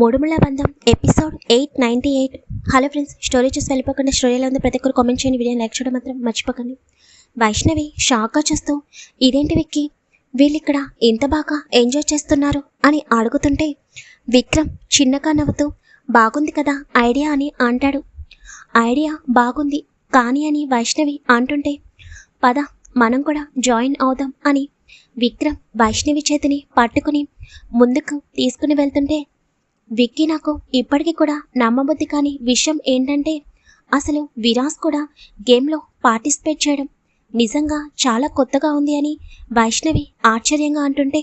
మూడుముళ్ళ బంధం episode eight ninety eight. Hello friends story చూసి వెళ్ళిపోకుండా స్టోరీలో ఉంది. ప్రతి ఒక్కరు కామెంట్ చేయండి వీడియో లైక్ చేయడం మాత్రం మర్చిపోకండి. వైష్ణవి షాక్గా చూస్తూ ఇదేంటి విక్కి? వీళ్ళిక్కడ ఎంత బాగా ఎంజాయ్ చేస్తున్నారు? అని అడుగుతుంటే విక్రమ్ చిన్నగా నవ్వుతూ బాగుంది కదా ఐడియా అని అంటాడు. ఐడియా బాగుంది కానీ అని వైష్ణవి అంటుంటే పద మనం కూడా జాయిన్ అవుదాం అని విక్రమ్ వైష్ణవి చేతిని పట్టుకుని ముందుకు తీసుకుని వెళ్తుంటే విక్కీ నాకు ఇప్పటికీ కూడా నమ్మబుద్ధి కాని విషయం ఏంటంటే అసలు విరాస్ కూడా గేమ్లో పార్టిసిపేట్ చేయడం నిజంగా చాలా కొత్తగా ఉంది అని వైష్ణవి ఆశ్చర్యంగా అంటుంటే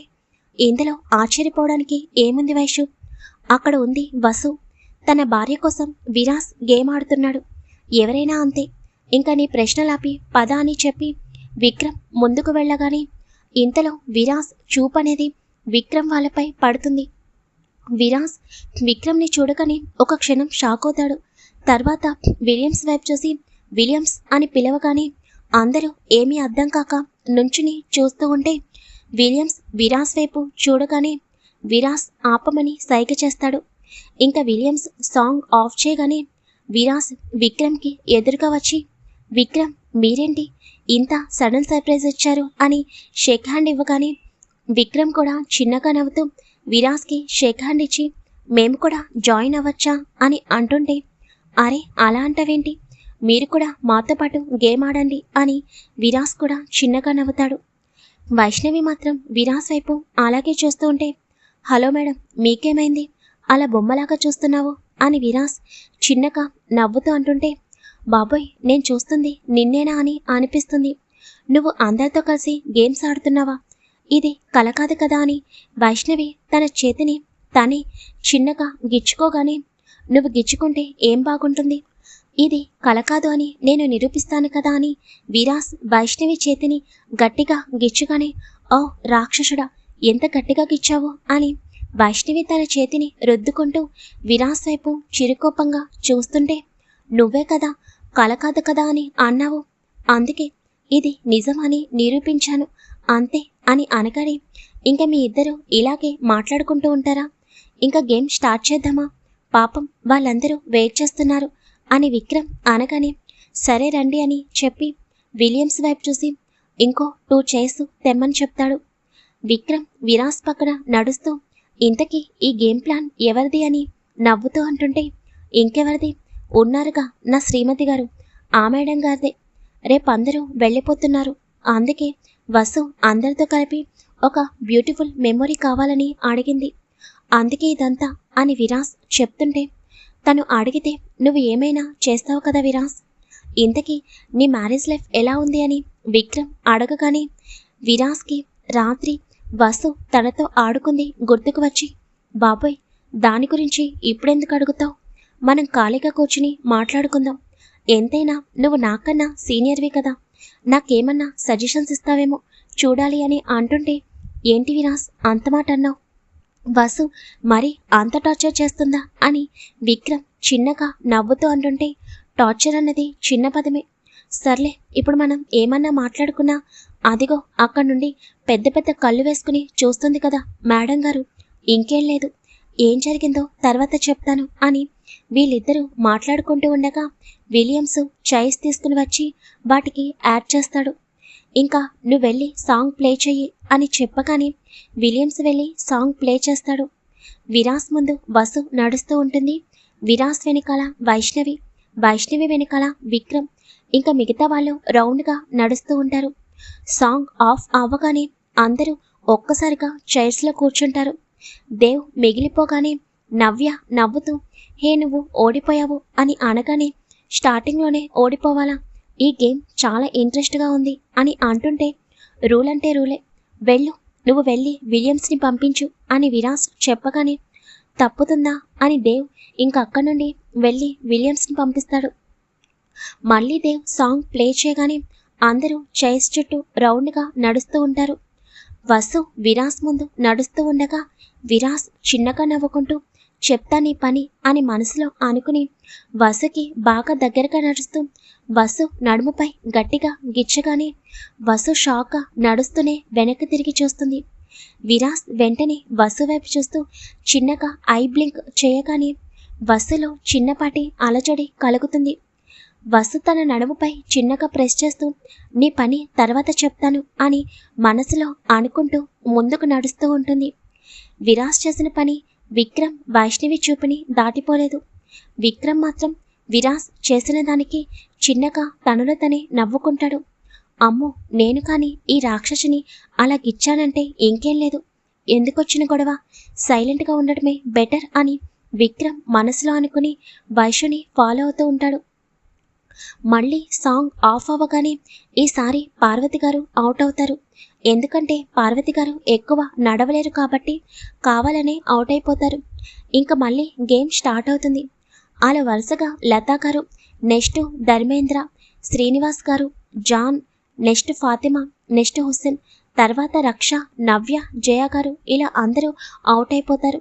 ఇందులో ఆశ్చర్యపోవడానికి ఏముంది వైషు? అక్కడ ఉంది వసు. తన భార్య కోసం విరాస్ గేమ్ ఆడుతున్నాడు. ఎవరైనా అంతే. ఇంకా నీ ప్రశ్నలాపి పద అని చెప్పి విక్రమ్ ముందుకు వెళ్ళగానే ఇంతలో విరాస్ చూపు అనేది విక్రమ్ వాళ్ళపై పడుతుంది. విరాస్ విక్రమ్ని చూడగానే ఒక క్షణం షాక్ అవుతాడు. తర్వాత విలియమ్స్ వైపు చూసి విలియమ్స్ అని పిలవగానే అందరూ ఏమీ అర్థం కాక నుంచుని చూస్తూ ఉంటే విలియమ్స్ విరాస్ వైపు చూడగానే విరాస్ ఆపమని సైగ చేస్తాడు. ఇంకా విలియమ్స్ సాంగ్ ఆఫ్ చేయగానే విరాస్ విక్రమ్కి ఎదురుగా వచ్చి విక్రమ్ మీరేంటి ఇంత సడన్ సర్ప్రైజ్ ఇచ్చారు? అని షేక్ హ్యాండ్ ఇవ్వగానే విక్రమ్ కూడా చిన్నగా నవ్వుతూ విరాజ్కి షేక్ హ్యాండ్ ఇచ్చి మేము కూడా జాయిన్ అవ్వచ్చా? అని అంటుంటే అరే అలా అంటావేంటి? మీరు కూడా మాతో పాటు గేమ్ ఆడండి అని విరాస్ కూడా చిన్నగా నవ్వుతాడు. వైష్ణవి మాత్రం విరాస్ వైపు అలాగే చూస్తూ ఉంటే హలో మేడం మీకేమైంది? అలా బొమ్మలాగా చూస్తున్నావు? అని విరాస్ చిన్నగా నవ్వుతూ అంటుంటే బాబోయ్ నేను చూస్తుంది నిన్నేనా? అని అనిపిస్తుంది. నువ్వు అందరితో కలిసి గేమ్స్ ఆడుతున్నావా? ఇది కల కాదు కదా అని. వైష్ణవి తన చేతిని తనే చిన్నగా గిచ్చుకోగానే నువ్వు గిచ్చుకుంటే ఏం బాగుంటుంది? ఇది కల కాదు అని నేను నిరూపిస్తాను కదా అని. విరాస్ వైష్ణవి చేతిని గట్టిగా గిచ్చుగానే ఓ రాక్షసుడా ఎంత గట్టిగా గిచ్చావు? అని వైష్ణవి తన చేతిని రుద్దుకుంటూ విరాస్ వైపు చిరుకోపంగా చూస్తుంటే నువ్వే కదా కల కాదు కదా అని అన్నావు. అందుకే ఇది నిజమని నిరూపించాను. అంతే అని అనగానే ఇంకా మీ ఇద్దరు ఇలాగే మాట్లాడుకుంటూ ఉంటారా? ఇంకా గేమ్ స్టార్ట్ చేద్దామా? పాపం వాళ్ళందరూ వెయిట్ చేస్తున్నారు అని విక్రమ్ అనగానే సరే రండి అని చెప్పి విలియమ్స్ వైపు చూసి ఇంకో టూ చైర్స్ తెమ్మని చెప్తాడు. విక్రమ్ విరాస్ పక్కన నడుస్తూ ఇంతకీ ఈ గేమ్ ప్లాన్ ఎవరిది అని నవ్వుతూ అంటుంటే ఇంకెవరిది? ఉన్నారుగా నా శ్రీమతి గారు ఆ మేడం గారిదే. రేపు అందరూ వెళ్ళిపోతున్నారు. అందుకే వసు అందరితో కలిపి ఒక బ్యూటిఫుల్ మెమొరీ కావాలని అడిగింది. అందుకే ఇదంతా అని విరాస్ చెప్తుంటే తను అడిగితే నువ్వు ఏమైనా చేస్తావు కదా విరాస్? ఇంతకీ నీ మ్యారేజ్ లైఫ్ ఎలా ఉంది? అని విక్రమ్ అడగగానే విరాస్కి రాత్రి వసు తనతో ఆడుకుంది గుర్తుకు వచ్చి బాబోయ్ దాని గురించి ఇప్పుడెందుకు అడుగుతావు? మనం ఖాళీగా కూర్చుని మాట్లాడుకుందాం. ఎంతైనా నువ్వు నాకన్నా సీనియర్వి కదా. నాకేమన్నా సజెషన్స్ ఇస్తావేమో చూడాలి అని అంటుంటే ఏంటి వినాస్ అంత మాట అన్నావు? వసు మరి అంత టార్చర్ చేస్తుందా? అని విక్రమ్ చిన్నగా నవ్వుతూ అంటుంటే టార్చర్ అన్నది చిన్న పదమే. సర్లే ఇప్పుడు మనం ఏమన్నా మాట్లాడుకున్నా అదిగో అక్కడి నుండి పెద్ద పెద్ద కళ్ళు వేసుకుని చూస్తుంది కదా మేడం గారు. ఇంకేం లేదు. ఏం జరిగిందో తర్వాత చెప్తాను అని వీళ్ళిద్దరూ మాట్లాడుకుంటూ ఉండగా విలియమ్స్ చైర్స్ తీసుకుని వచ్చి వాటికి యాడ్ చేస్తాడు. ఇంకా నువ్వు వెళ్ళి సాంగ్ ప్లే చెయ్యి అని చెప్పగానే విలియమ్స్ వెళ్ళి సాంగ్ ప్లే చేస్తాడు. విరాస్ ముందు వసు నడుస్తూ ఉంటుంది. విరాస్ వెనకాల వైష్ణవి వైష్ణవి వెనకాల విక్రమ్ ఇంకా మిగతా వాళ్ళు రౌండ్గా నడుస్తూ ఉంటారు. సాంగ్ ఆఫ్ అవ్వగానే అందరూ ఒక్కసారిగా చైర్స్లో కూర్చుంటారు. దేవ్ మిగిలిపోగానే నవ్య నవ్వుతూ హే నువ్వు ఓడిపోయావు అని అనగానే స్టార్టింగ్లోనే ఓడిపోవాలా? ఈ గేమ్ చాలా ఇంట్రెస్ట్గా ఉంది అని అంటుంటే రూల్ అంటే రూలే. వెళ్ళు. నువ్వు వెళ్ళి విలియమ్స్ని పంపించు అని విరాస్ చెప్పగానే తప్పుతుందా? అని దేవ్ ఇంక అక్కడి నుండి వెళ్ళి విలియమ్స్ని పంపిస్తాడు. మళ్ళీ దేవ్ సాంగ్ ప్లే చేయగానే అందరూ చైర్స్ చుట్టూ రౌండ్గా నడుస్తూ ఉంటారు. వసు విరాస్ ముందు నడుస్తూ ఉండగా విరాస్ చిన్నగా నవ్వుకుంటూ చెప్తా నీ పని అని మనసులో అనుకుని వసుకి బాగా దగ్గరగా నడుస్తూ వసు నడుముపై గట్టిగా గిచ్చగానే వసు షాక్గా నడుస్తూనే వెనక్కి తిరిగి చూస్తుంది. విరాస్ వెంటనే వసు వైపు చూస్తూ చిన్నగా ఐ బ్లింక్ చేయగానే వసులో చిన్నపాటి అలజడి కలుగుతుంది. వసు తన నడుముపై చిన్నగా ప్రెస్ చేస్తూ నీ పని తర్వాత చెప్తాను అని మనసులో అనుకుంటూ ముందుకు నడుస్తూ ఉంటుంది. విరాస్ చేసిన పని విక్రమ్ వైష్ణవి చూపుని దాటిపోలేదు. విక్రమ్ మాత్రం విరాస్ చేసిన దానికి చిన్నగా తనలో తనే నవ్వుకుంటాడు. అమ్మో నేను కానీ ఈ రాక్షసుని అలా గిచ్చానంటే ఇంకేం లేదు. ఎందుకొచ్చిన గొడవ? సైలెంట్గా ఉండటమే బెటర్ అని విక్రమ్ మనసులో అనుకుని వైషుని ఫాలో అవుతూ ఉంటాడు. మళ్ళీ సాంగ్ ఆఫ్ అవ్వగానే ఈసారి పార్వతి గారు అవుట్ అవుతారు. ఎందుకంటే పార్వతి గారు ఎక్కువ నడవలేరు కాబట్టి కావాలనే అవుట్ అయిపోతారు. ఇంకా మళ్ళీ గేమ్ స్టార్ట్ అవుతుంది. అలా వరుసగా లతా గారు next Dharmendra Srinivas garu John next Fatima next Hussain తర్వాత రక్ష నవ్య జయ గారు ఇలా అందరూ అవుట్ అయిపోతారు.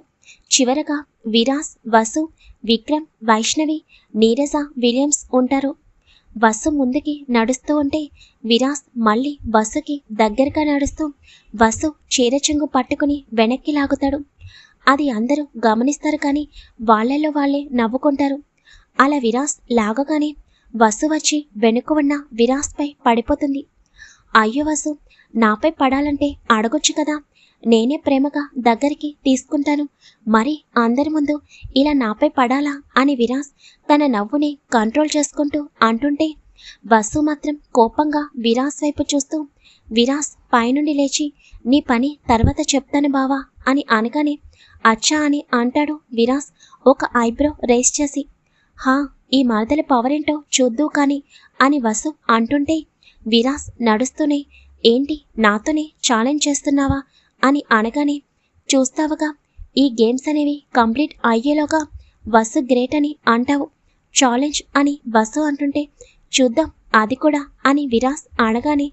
చివరగా విరాస్ వసు విక్రమ్ వైష్ణవి నీరజ విలియమ్స్ ఉంటారు. బస్సు ముందుకి నడుస్తూ ఉంటే విరాస్ మళ్ళీ బస్సుకి దగ్గరగా నడుస్తూ బస్సు చీరచెంగు పట్టుకుని వెనక్కి లాగుతాడు. అది అందరూ గమనిస్తారు కానీ వాళ్ళల్లో వాళ్ళే నవ్వుకుంటారు. అలా విరాస్ లాగగానే వసు వచ్చి వెనుక ఉన్న విరాస్పై పడిపోతుంది. అయ్యో వసు నాపై పడాలంటే అడగొచ్చు కదా? నేనే ప్రేమగా దగ్గరికి తీసుకుంటాను. మరి అందరి ముందు ఇలా నాపై పడాలా? అని విరాస్ తన నవ్వుని కంట్రోల్ చేసుకుంటూ అంటుంటే బస్సు మాత్రం కోపంగా విరాస్ వైపు చూస్తూ విరాస్ పైనుండి లేచి నీ పని తర్వాత చెప్తాను బావా అని అనగానే అచ్చా అని అంటాడు విరాస్ ఒక ఐబ్రో రేస్ చేసి. హా ఈ మరదల పవర్ ఏంటో చూద్దు కానీ అని వసు అంటుంటే విరాస్ నడుస్తూనే ఏంటి నాతోనే ఛాలెంజ్ చేస్తున్నావా? అని అనగానే చూస్తావుగా ఈ గేమ్స్ అనేవి కంప్లీట్ అయ్యేలోగా వసు గ్రేట్ అని అంటావు. ఛాలెంజ్ అని వసు అంటుంటే చూద్దాం అది కూడా అని విరాస్ అనగానే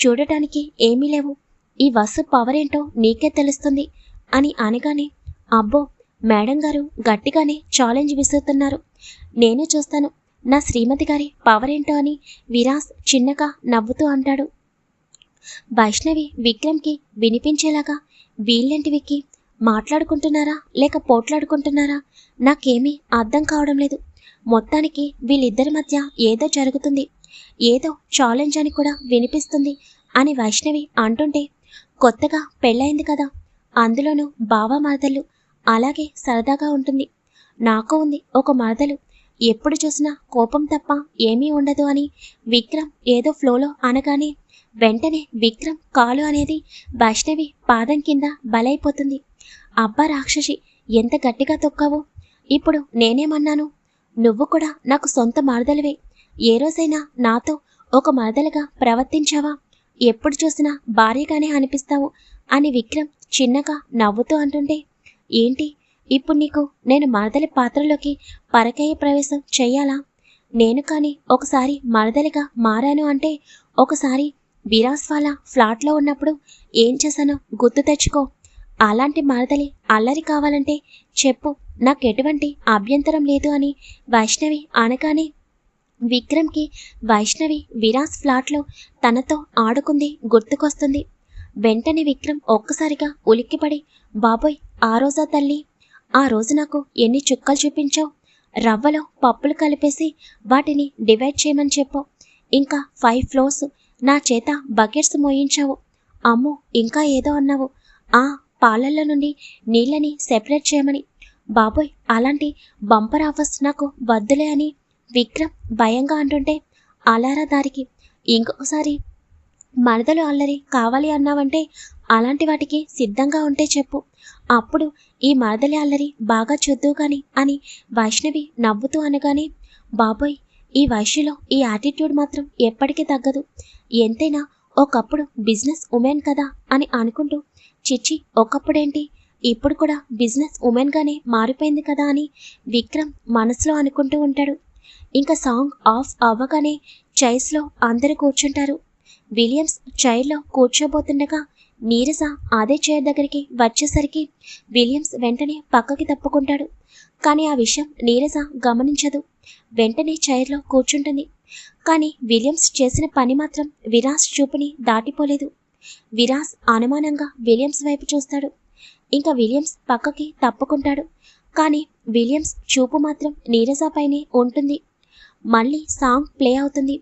చూడటానికి ఏమీ లేవు. ఈ వసు పవర్ ఏంటో నీకే తెలుస్తుంది అని అనగానే అబ్బో మేడం గారు గట్టిగానే ఛాలెంజ్ విసురుతున్నారు. నేను చూస్తాను నా శ్రీమతి గారి పవర్ ఏంటో అని విరాస్ చిన్నగా నవ్వుతూ అంటాడు. వైష్ణవి విక్రమ్కి వినిపించేలాగా వీళ్ళంటివికి మాట్లాడుకుంటున్నారా? లేక పోట్లాడుకుంటున్నారా? నాకేమీ అర్థం కావడం లేదు. మొత్తానికి వీళ్ళిద్దరి మధ్య ఏదో జరుగుతుంది. ఏదో ఛాలెంజ్ అని కూడా వినిపిస్తుంది అని వైష్ణవి అంటుంటే కొత్తగా పెళ్ళైంది కదా. అందులోనూ బావ మరదలు అలాగే సరదాగా ఉంటుంది. నాకు ఉంది ఒక మరదలు. ఎప్పుడు చూసినా కోపం తప్ప ఏమీ ఉండదు అని విక్రమ్ ఏదో ఫ్లోలో అనగానే వెంటనే విక్రమ్ కాలు అనేది వైష్ణవి పాదం కింద బలైపోతుంది. అబ్బా రాక్షసి ఎంత గట్టిగా తొక్కావో? ఇప్పుడు నేనేమన్నాను? నువ్వు కూడా నాకు సొంత మరదలివే. ఏ రోజైనా నాతో ఒక మరదలుగా ప్రవర్తించావా? ఎప్పుడు చూసినా భార్యగానే అనిపిస్తావు అని విక్రమ్ చిన్నగా నవ్వుతూ అంటుంటే ఏంటి? ఇప్పుడు నీకు నేను మరదలి పాత్రలోకి పరకాయ ప్రవేశం చెయ్యాలా? నేను కానీ ఒకసారి మరదలిగా మారాను అంటే ఒకసారి విరాస్ వాళ్ళ ఫ్లాట్లో ఉన్నప్పుడు ఏం చేశానో గుర్తు తెచ్చుకో. అలాంటి మరదలి అల్లరి కావాలంటే చెప్పు నాకు ఎటువంటి అభ్యంతరం లేదు అని వైష్ణవి అనగానే విక్రమ్కి వైష్ణవి విరాస్ ఫ్లాట్లో తనతో ఆడుకుంది గుర్తుకొస్తుంది. వెంటనే విక్రమ్ ఒక్కసారిగా ఉలిక్కిపడి బాబోయ్ ఆ రోజా తల్లి ఆ రోజు నాకు ఎన్ని చుక్కలు చూపించావు? రవ్వలో పప్పులు కలిపేసి వాటిని డివైడ్ చేయమని చెప్పు. ఇంకా ఫైవ్ ఫ్లోర్స్ నా చేత బకెట్స్ మోయించావు. అమ్మో ఇంకా ఏదో అన్నావు. ఆ పాలల్లో నుండి నీళ్ళని సెపరేట్ చేయమని. బాబోయ్ అలాంటి బంపర్ ఆఫర్స్ నాకు వద్దులే అని విక్రమ్ భయంగా అంటుంటే అలారా దారికి ఇంకొకసారి మరదలు అల్లరి కావాలి అన్నావంటే అలాంటి వాటికి సిద్ధంగా ఉంటే చెప్పు. అప్పుడు ఈ మరదలి అల్లరి బాగా చూద్దు కానీ అని వైష్ణవి నవ్వుతూ అనగానే బాబోయ్ ఈ వయసులో ఈ యాటిట్యూడ్ మాత్రం ఎప్పటికీ తగ్గదు. ఎంతైనా ఒకప్పుడు బిజినెస్ ఉమెన్ కదా అని అనుకుంటూ చిచ్చి ఒకప్పుడేంటి? ఇప్పుడు కూడా బిజినెస్ ఉమెన్గానే మారిపోయింది కదా అని విక్రమ్ మనసులో అనుకుంటూ ఉంటాడు. ఇంకా సాంగ్ ఆఫ్ అవ్వగానే చైర్స్లో అందరూ కూర్చుంటారు. విలియమ్స్ చైర్లో కూర్చోబోతుండగా నీరజ అదే చైర్ దగ్గరికి వచ్చేసరికి విలియమ్స్ వెంటనే పక్కకి తప్పుకుంటాడు. కానీ ఆ విషయం నీరజ గమనించదు. వెంటనే చైర్లో కూర్చుంటుంది. కానీ విలియమ్స్ చేసిన పని మాత్రం విరాస్ చూపుని దాటిపోలేదు. విరాస్ అనుమానంగా విలియమ్స్ వైపు చూస్తాడు. ఇంకా విలియమ్స్ పక్కకి తప్పుకుంటాడు. కానీ విలియమ్స్ చూపు మాత్రం నీరజాపైనే ఉంటుంది. మళ్ళీ సాంగ్ ప్లే అవుతుంది.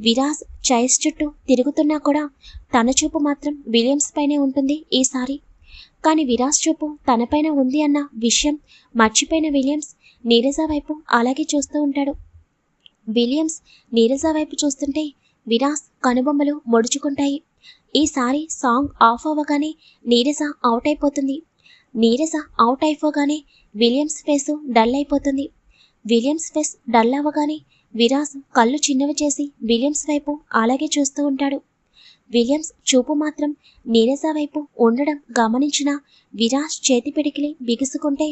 విరాస్ చైర్స్ చుట్టూ తిరుగుతున్నా కూడా తన చూపు మాత్రం విలియమ్స్ పైనే ఉంటుంది ఈసారి. కానీ విరాస్ చూపు తనపైన ఉంది అన్న విషయం మర్చిపోయిన విలియమ్స్ నీరజ వైపు అలాగే చూస్తూ ఉంటాడు. విలియమ్స్ నీరజ వైపు చూస్తుంటే విరాస్ కనుబొమ్మలు మొడుచుకుంటాయి. ఈసారి సాంగ్ ఆఫ్ అవ్వగానే నీరజ అవుట్ అయిపోతుంది. నీరజ అవుట్ అయిపోగానే విలియమ్స్ ఫేస్ డల్ అయిపోతుంది. విలియమ్స్ ఫేస్ డల్ అవ్వగానే విరాస్ కళ్ళు చిన్నవి చేసి విలియమ్స్ వైపు అలాగే చూస్తూ ఉంటాడు. విలియమ్స్ చూపు మాత్రం నీరజ వైపు ఉండడం గమనించిన విరాస్ చేతి పిడికిలి బిగుసుకుంటే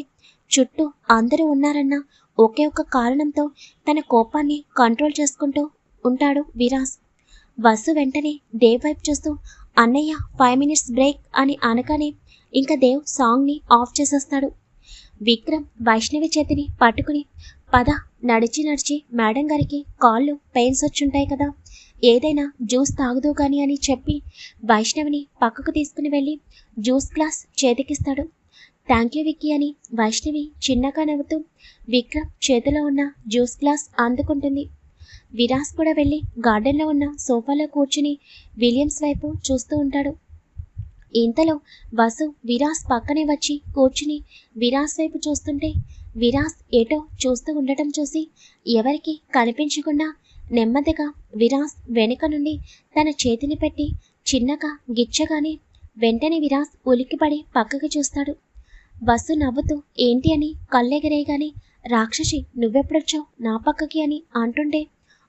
చుట్టూ అందరూ ఉన్నారన్న ఒకే ఒక కారణంతో తన కోపాన్ని కంట్రోల్ చేసుకుంటూ ఉంటాడు విరాస్. వసు వెంటనే దేవ్ వైపు చూస్తూ అన్నయ్య ఫైవ్ మినిట్స్ బ్రేక్ అని అనగానే ఇంకా దేవ్ సాంగ్ని ఆఫ్ చేసేస్తాడు. విక్రమ్ వైష్ణవి చేతిని పట్టుకుని పద నడిచి నడిచి మేడం గారికి కాళ్ళు పెయిన్స్ వచ్చుంటాయి కదా ఏదైనా జ్యూస్ తాగుదు కానీ అని చెప్పి వైష్ణవిని పక్కకు తీసుకుని వెళ్ళి జ్యూస్ గ్లాస్ చేతికిస్తాడు. థ్యాంక్ యూ విక్కీ అని వైష్ణవి చిన్నగా నవ్వుతూ విక్రమ్ చేతిలో ఉన్న జ్యూస్ గ్లాస్ అందుకుంటుంది. విరాస్ కూడా వెళ్ళి గార్డెన్లో ఉన్న సోఫాలో కూర్చుని విలియమ్స్ వైపు చూస్తూ ఉంటాడు. ఇంతలో వసు విరాస్ పక్కనే వచ్చి కూర్చుని విరాస్ వైపు చూస్తుంటే విరాస్ ఏటో చూస్తూ ఉండటం చూసి ఎవరికి కనిపించకుండా నెమ్మదిగా విరాస్ వెనుక నుండి తన చేతిని పెట్టి చిన్నగా గిచ్చగానే వెంటనే విరాస్ ఉలిక్కిపడి పక్కకి చూస్తాడు. వసు నవ్వుతూ ఏంటి అని కళ్ళెగరేయగానే రాక్షసి నువ్వెప్పుడొచ్చావు? నా పక్కకి అని అంటుంటే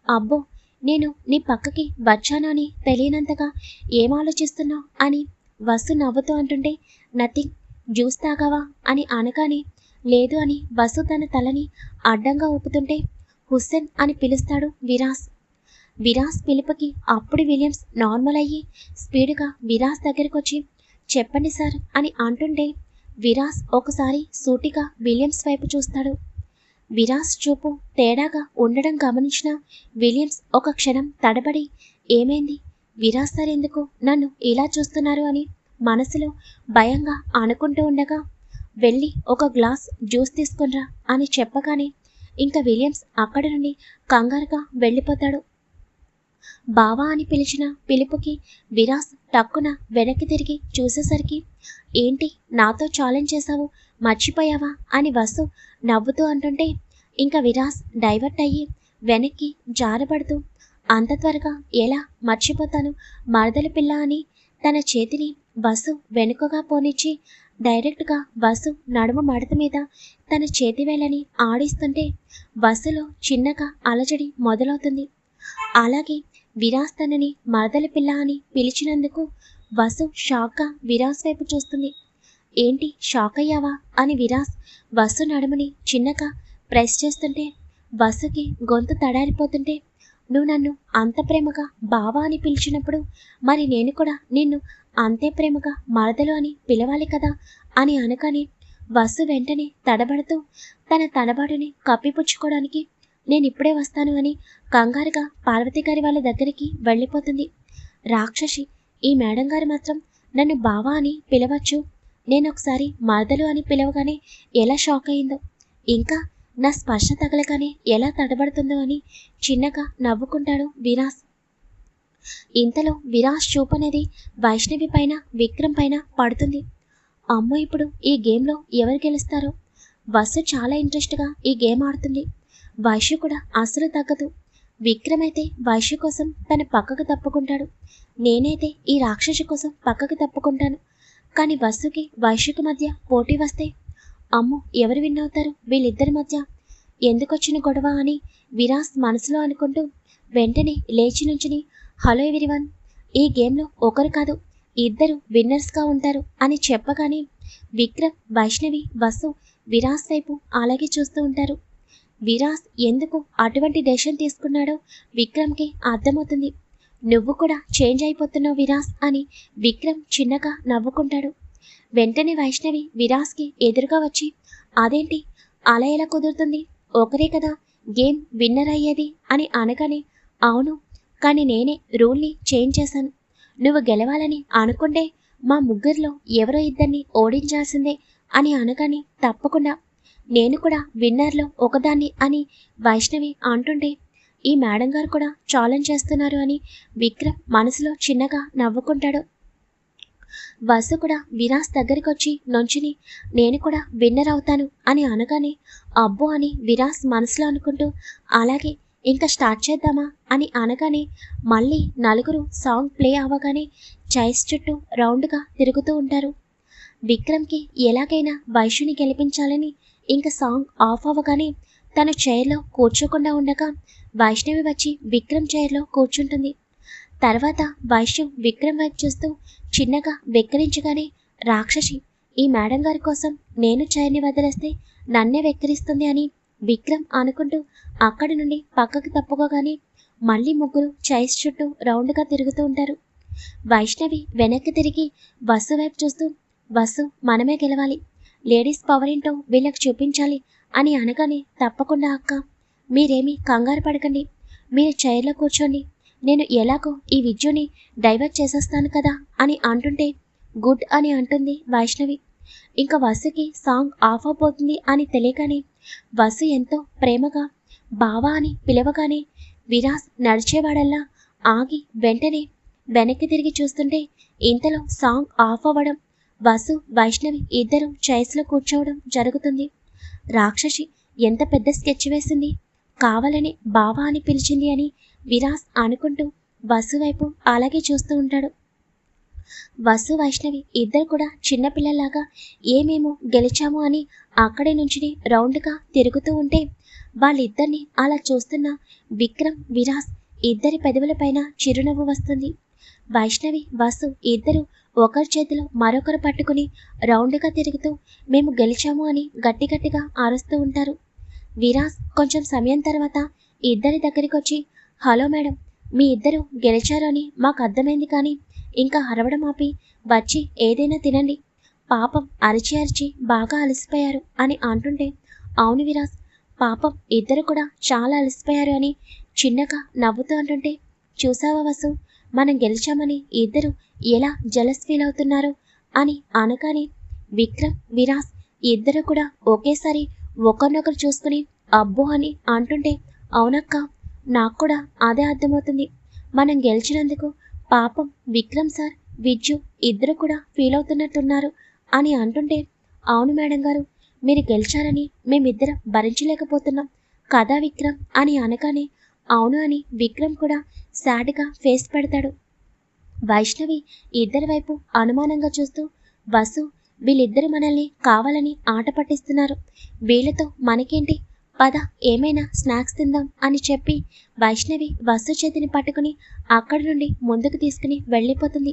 అబ్బో నేను నీ పక్కకి వచ్చానని అని తెలియనంతగా ఏం ఆలోచిస్తున్నావు? అని వసు నవ్వుతూ అంటుంటే నథింగ్ జ్యూస్ తాగావా? అని అనగానే లేదు అని వసు తన తలని అడ్డంగా ఊపుతుంటే హుస్సేన్ అని పిలుస్తాడు విరాస్. విరాస్ పిలుపుకి అప్పుడు విలియమ్స్ నార్మల్ అయ్యి స్పీడ్గా విరాస్ దగ్గరకు వచ్చి చెప్పండి సార్ అని అంటుంటే విరాస్ ఒకసారి సూటిగా విలియమ్స్ వైపు చూస్తాడు. విరాస్ చూపు తేడాగా ఉండడం గమనించిన విలియమ్స్ ఒక క్షణం తడబడి ఏమైంది? విరాస్ సార్ ఎందుకు నన్ను ఇలా చూస్తున్నారు అని మనసులో భయంగా అనుకుంటూ ఉండగా వెళ్ళి ఒక గ్లాస్ జ్యూస్ తీసుకునిరా అని చెప్పగానే ఇంకా విలియమ్స్ అక్కడి నుండి కంగారుగా వెళ్ళిపోతాడు. బావా అని పిలిచిన పిలుపుకి విరాస్ టక్కున వెనక్కి తిరిగి చూసేసరికి ఏంటి నాతో ఛాలెంజ్ చేశావు? మర్చిపోయావా? అని వసు నవ్వుతూ అంటుంటే ఇంకా విరాస్ డైవర్ట్ అయ్యి వెనక్కి జారపడుతూ అంత త్వరగా ఎలా మర్చిపోతాను? మరదల పిల్ల అని తన చేతిని వసు వెనుకగా పోనిచ్చి డైరెక్ట్గా వసు నడుము మడత మీద తన చేతి చేతివేలని ఆడిస్తుంటే వసులో చిన్నగా అలజడి మొదలవుతుంది. అలాగే విరాస్ తనని మరదల పిల్ల అని పిలిచినందుకు వసు షాక్గా విరాస్ వైపు చూస్తుంది. ఏంటి షాక్ అయ్యావా అని విరాస్ వసు నడుముని చిన్నగా ప్రెస్ చేస్తుంటే వసుకి గొంతు తడారిపోతుంటే నువ్వు నన్ను అంత ప్రేమగా బావా అని పిలిచినప్పుడు మరి నేను కూడా నిన్ను అంతే ప్రేమగా మరదలు అని పిలవాలి కదా అని అనగానే వసు వెంటనే తడబడుతూ తన తడబాటుని కప్పిపుచ్చుకోవడానికి నేను ఇప్పుడే వస్తాను అని కంగారుగా పార్వతి గారి వాళ్ళ దగ్గరికి వెళ్ళిపోతుంది. రాక్షసి ఈ మేడం గారు మాత్రం నన్ను బావా అని పిలవచ్చు. నేను ఒకసారి మరదలు అని పిలవగానే ఎలా షాక్ అయిందో ఇంకా నా స్పర్శ తగలగానే ఎలా తడబడుతుందో అని చిన్నగా నవ్వుకుంటాడు విరాస్ ఇంతలో విరాస్ చూపు అనేది వైష్ణవి పైన విక్రమ్ పైన పడుతుంది. అమ్మో ఇప్పుడు ఈ గేమ్లో ఎవరు గెలుస్తారో? వసు చాలా ఇంట్రెస్ట్గా ఈ గేమ్ ఆడుతుంది. వైశ్య కూడా అసలు తగ్గదు విక్రమ్ అయితే వైశ్య కోసం తన పక్కకు తప్పుకుంటాడు. నేనైతే ఈ రాక్షసి కోసం పక్కకు తప్పుకుంటాను. కానీ బస్సుకి వైశ్యకు మధ్య పోటీ వస్తే అమ్మో ఎవరు విన్ అవుతారు? వీళ్ళిద్దరి మధ్య ఎందుకొచ్చిన గొడవ అని విరాస్ మనసులో అనుకుంటూ వెంటనే లేచి నుంచుని హలో ఎవ్రీవన్ ఈ గేమ్లో ఒకరు కాదు ఇద్దరు విన్నర్స్గా ఉంటారు అని చెప్పగానే విక్రమ్ వైష్ణవి వసు విరాస్ వైపు అలాగే చూస్తూ ఉంటారు. విరాస్ ఎందుకు అటువంటి డెసిషన్ తీసుకున్నాడో విక్రమ్కి అర్థమవుతుంది. నువ్వు కూడా చేంజ్ అయిపోతున్నావు విరాస్ అని విక్రమ్ చిన్నగా నవ్వుకుంటాడు. వెంటనే వైష్ణవి విరాస్కి ఎదురుగా వచ్చి అదేంటి? అలా ఎలా కుదురుతుంది? ఒకరే కదా గేమ్ విన్నర్ అయ్యేది అని అనగానే అవును కానీ నేనే రూల్ని చేంజ్ చేశాను. నువ్వు గెలవాలని అనుకుంటే మా ముగ్గురిలో ఎవరో ఇద్దరిని ఓడించాల్సిందే అని అనగానే తప్పకుండా నేను కూడా విన్నర్లో ఒకదాన్ని అని వైష్ణవి అంటుంటే ఈ మేడం గారు కూడా ఛాలెంజ్ చేస్తున్నారు అని విక్రమ్ మనసులో చిన్నగా నవ్వుకుంటాడు. వసు కూడా విరాస్ దగ్గరికి వచ్చి నుంచుని నేను కూడా విన్నర్ అవుతాను అని అనగానే అబ్బో అని విరాస్ మనసులో అనుకుంటూ అలాగే ఇంకా స్టార్ట్ చేద్దామా అని అనగానే మళ్ళీ నలుగురు సాంగ్ ప్లే అవ్వగానే చైస్ చుట్టూ రౌండ్గా తిరుగుతూ ఉంటారు. విక్రమ్కి ఎలాగైనా వైశ్యుని గెలిపించాలని ఇంకా సాంగ్ ఆఫ్ అవ్వగానే తను చైర్లో కూర్చోకుండా ఉండగా వైష్ణవి వచ్చి విక్రమ్ చైర్లో కూర్చుంటుంది. తర్వాత వైష్ణవ్ విక్రమ్ వైపు చూస్తూ చిన్నగా వెక్కిరించగానే రాక్షసి ఈ మేడం గారి కోసం నేను చైర్ని వదిలేస్తే నన్నే వెక్కిరిస్తుంది అని విక్రమ్ అనుకుంటూ అక్కడి నుండి పక్కకు తప్పుకోగానే మళ్ళీ ముగ్గురు చైర్స్ చుట్టూ రౌండ్గా తిరుగుతూ ఉంటారు. వైష్ణవి వెనక్కి తిరిగి బస్సు వైపు చూస్తూ బస్సు మనమే గెలవాలి. లేడీస్ పవర్ ఏంటో వీళ్ళకి చూపించాలి అని అనగానే తప్పకుండా అక్క. మీరేమీ కంగారు పడకండి. మీరు చైర్లో కూర్చోండి. నేను ఎలాగో ఈ విద్యుని డైవర్ట్ చేసేస్తాను కదా అని అంటుంటే గుడ్ అని అంటుంది వైష్ణవి. ఇంకా వసుకి సాంగ్ ఆఫ్ అయిపోతుంది అని తెలియగానే వసు ఎంతో ప్రేమగా బావా అని పిలవగానే విరాస్ నడిచేవాడల్లా ఆగి వెంటనే వెనక్కి తిరిగి చూస్తుంటే ఇంతలో సాంగ్ ఆఫ్ అవ్వడం వసు వైష్ణవి ఇద్దరు చైర్స్లో కూర్చోవడం జరుగుతుంది. రాక్షసి ఎంత పెద్ద స్కెచ్ వేసింది? కావాలని బావా అని పిలిచింది అని విరాస్ అనుకుంటూ వసు వైపు అలాగే చూస్తూ ఉంటాడు. వసు వైష్ణవి ఇద్దరు కూడా చిన్నపిల్లలాగా ఏమేమో గెలిచాము అని అక్కడి నుంచి రౌండ్గా తిరుగుతూ ఉంటే వాళ్ళిద్దరిని అలా చూస్తున్న విక్రమ్ విరాస్ ఇద్దరి పెదవులపైన చిరునవ్వు వస్తుంది. వైష్ణవి వసు ఇద్దరు ఒకరి చేతిలో మరొకరు పట్టుకుని రౌండ్గా తిరుగుతూ మేము గెలిచాము అని గట్టి గట్టిగా ఆరుస్తూ ఉంటారు. విరాస్ కొంచెం సమయం తర్వాత ఇద్దరి దగ్గరికి వచ్చి హలో మేడం మీ ఇద్దరు గెలిచారు అని మాకు అర్థమైంది కానీ ఇంకా అరవడం ఆపి వచ్చి ఏదైనా తినండి. పాపం అరిచి అరిచి బాగా అలసిపోయారు అని అంటుంటే అవును విరాస్ పాపం ఇద్దరు కూడా చాలా అలసిపోయారు అని చిన్నగా నవ్వుతూ అంటుంటే చూసావా వసు మనం గెలిచామని ఇద్దరు ఎలా జలస్ ఫీల్ అవుతున్నారు? అని అనగానే విక్రమ్ విరాస్ ఇద్దరు కూడా ఒకేసారి ఒకరినొకరు చూసుకుని అబ్బో అని అంటుంటే అవునక్క నాకు కూడా అదే అర్థమవుతుంది. మనం గెలిచినందుకు పాపం విక్రమ్ సార్ విద్యు ఇద్దరు కూడా ఫీల్ అవుతున్నట్టున్నారు అని అంటుంటే అవును మేడం గారు మీరు గెలిచారని మేమిద్దరం భరించలేకపోతున్నాం. కదా విక్రమ్? అని అనగానే అవును అని విక్రమ్ కూడా సాడ్గా ఫేస్ పెడతాడు. వైష్ణవి ఇద్దరి వైపు అనుమానంగా చూస్తూ వసు వీళ్ళిద్దరు మనల్ని కావాలని ఆట పట్టిస్తున్నారు. వీళ్ళతో మనకేంటి? పద ఏమైనా స్నాక్స్ తిందాం అని చెప్పి వైష్ణవి వసు చేతిని పట్టుకుని అక్కడి నుండి ముందుకు తీసుకుని వెళ్ళిపోతుంది.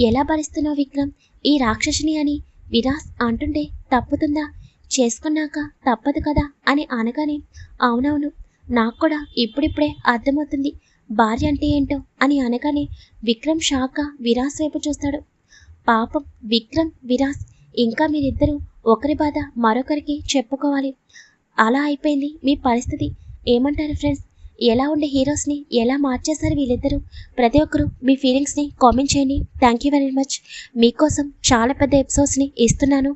ఎలా భరిస్తున్నావు విక్రమ్? ఈ రాక్షసుని అని విరాస్ అంటుంటే తప్పుతుందా? చేసుకున్నాక తప్పదు కదా అని అనగానే అవునవును నాకు కూడా ఇప్పుడిప్పుడే అర్థమవుతుంది. భార్య అంటే ఏంటో అని అనగానే విక్రమ్ షాక్గా విరాస్ వైపు చూస్తాడు. పాపం విక్రమ్ విరాస్ ఇంకా మీరిద్దరూ ఒకరి బాధ మరొకరికి చెప్పుకోవాలి. అలా అయిపోయింది మీ పరిస్థితి. ఏమంటారు ఫ్రెండ్స్? ఎలా ఉండే హీరోస్ని ఎలా మార్చేశారు వీళ్ళిద్దరూ? ప్రతి ఒక్కరూ మీ ఫీలింగ్స్ని కామెంట్ చేయండి. Thank you very much. మీకోసం చాలా పెద్ద ఎపిసోడ్స్ని ఇస్తున్నాను.